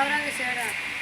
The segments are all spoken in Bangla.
ahora que se. Ah,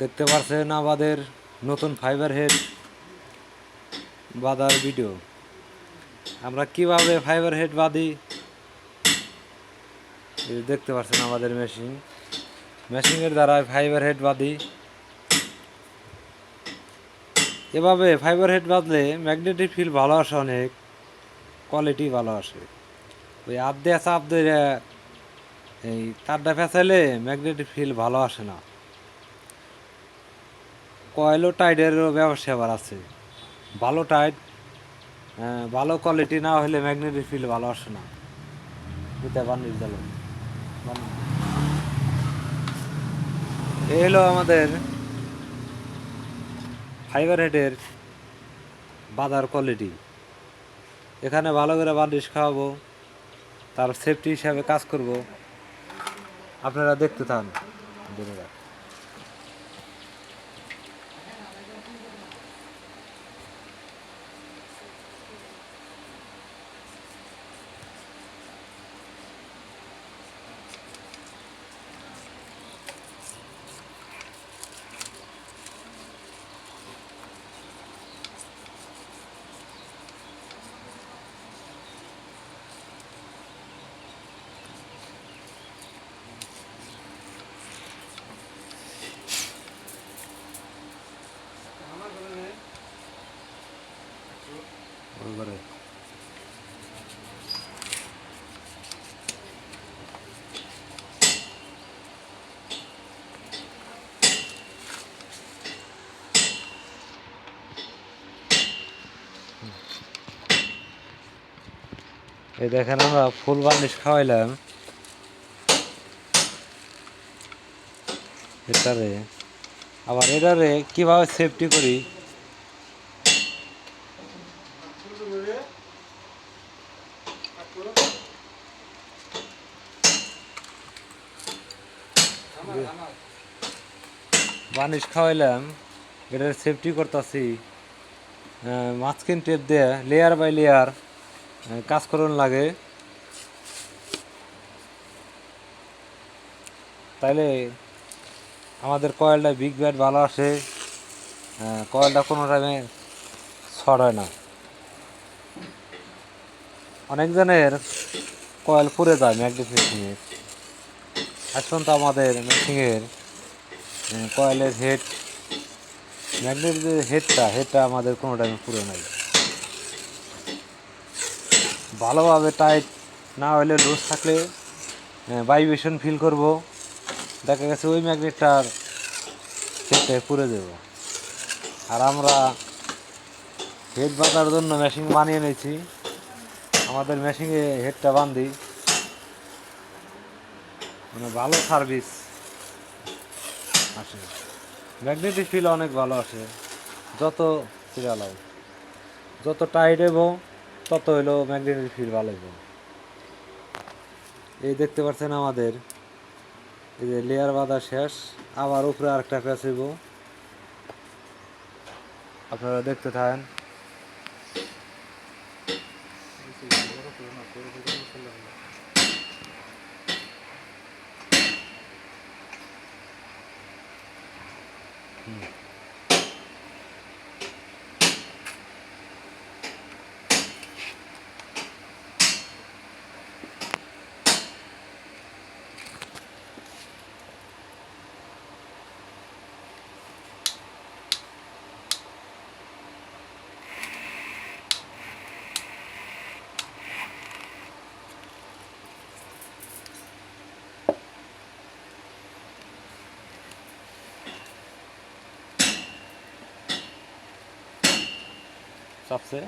দেখতে পাচ্ছেন আমাদের নতুন ফাইবার হেড বাঁধার ভিডিও আমরা কীভাবে ফাইবার হেড বাঁধি? দেখতে পাচ্ছেন আমাদের মেশিন মেশিনের দ্বারা ফাইবার হেড বাঁধি। এভাবে ফাইবার হেড বাঁধলে ম্যাগনেটিক ফিল ভালো আসে অনেক কোয়ালিটি ভালো আসে। ওই আপ দিয়ে চাপ এই তারটা ফেঁচাইলে ম্যাগনেটিক ফিল ভালো আসে না। কয়েলও টাইডেরও ব্যবসা আবার আছে। ভালো টাইড আহ, ভালো কোয়ালিটি না হলে ম্যাগনেটিক ফিল ভালো আসে না। বুঝতে পারনিস গেল এই হলো আমাদের ফাইবার হেডের বাঁধার কোয়ালিটি এখানে ভালো করে বান্ডিশ খাওয়াবো তার সেফটি হিসাবে কাজ করব। আপনারা দেখতে থান বন্ধুরা। এই দেখেন আমরা ফুল বার্নিশ খাওয়াইলাম। এটারে। আবার এটারে কীভাবে সেফটি করি? বানিশ খাওয়াইলাম এটার সেফটি করতেছি। মাঝখান টেপ দিয়ে লেয়ার বাই লেয়ার কাজ করুন লাগে। তাইলে আমাদের কয়েলটা বিগ ব্যাট ভালো আসে। কয়েলটা কোনো টাইমে ছড়ায় না। অনেকজনের কয়েল পুড়ে যায় ম্যাগনেট মেশিনের তো আমাদের মেশিনের কয়েলের হেড ম্যাগনেট যে হেডটা হেডটা আমাদের কোনো টাইমে পুরো নাই। ভালোভাবে টাইট না হলে লুজ থাকলে ভাইব্রেশন ফিল করব, দেখা গেছে ওই ম্যাগনেটটার হেডটা পুড়ে দেব। আর আমরা হেড বাঁধার জন্য মেশিন বানিয়ে নিয়েছি। আমাদের মেশিনে হেডটা বান্ধি মানে ভালো সার্ভিস আসে। ম্যাগনেটিক ফিল অনেক ভালো আসে। যত সিরিয়াল হয় যত টাইট এব তত হইল ম্যাগনেটিক ফিল ভালো হইব। এই দেখতে পাচ্ছেন আমাদের, এই যে লেয়ার বাঁধা শেষ। আবার উপরে আরেকটা প্যাচ হইব। আপনারা দেখতে থাকেন। Mm. চাপছে।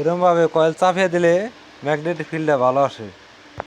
এরম ভাবে কয়েল চাপিয়ে দিলে ম্যাগনেটিক ফিল্ডটা ভালো আসে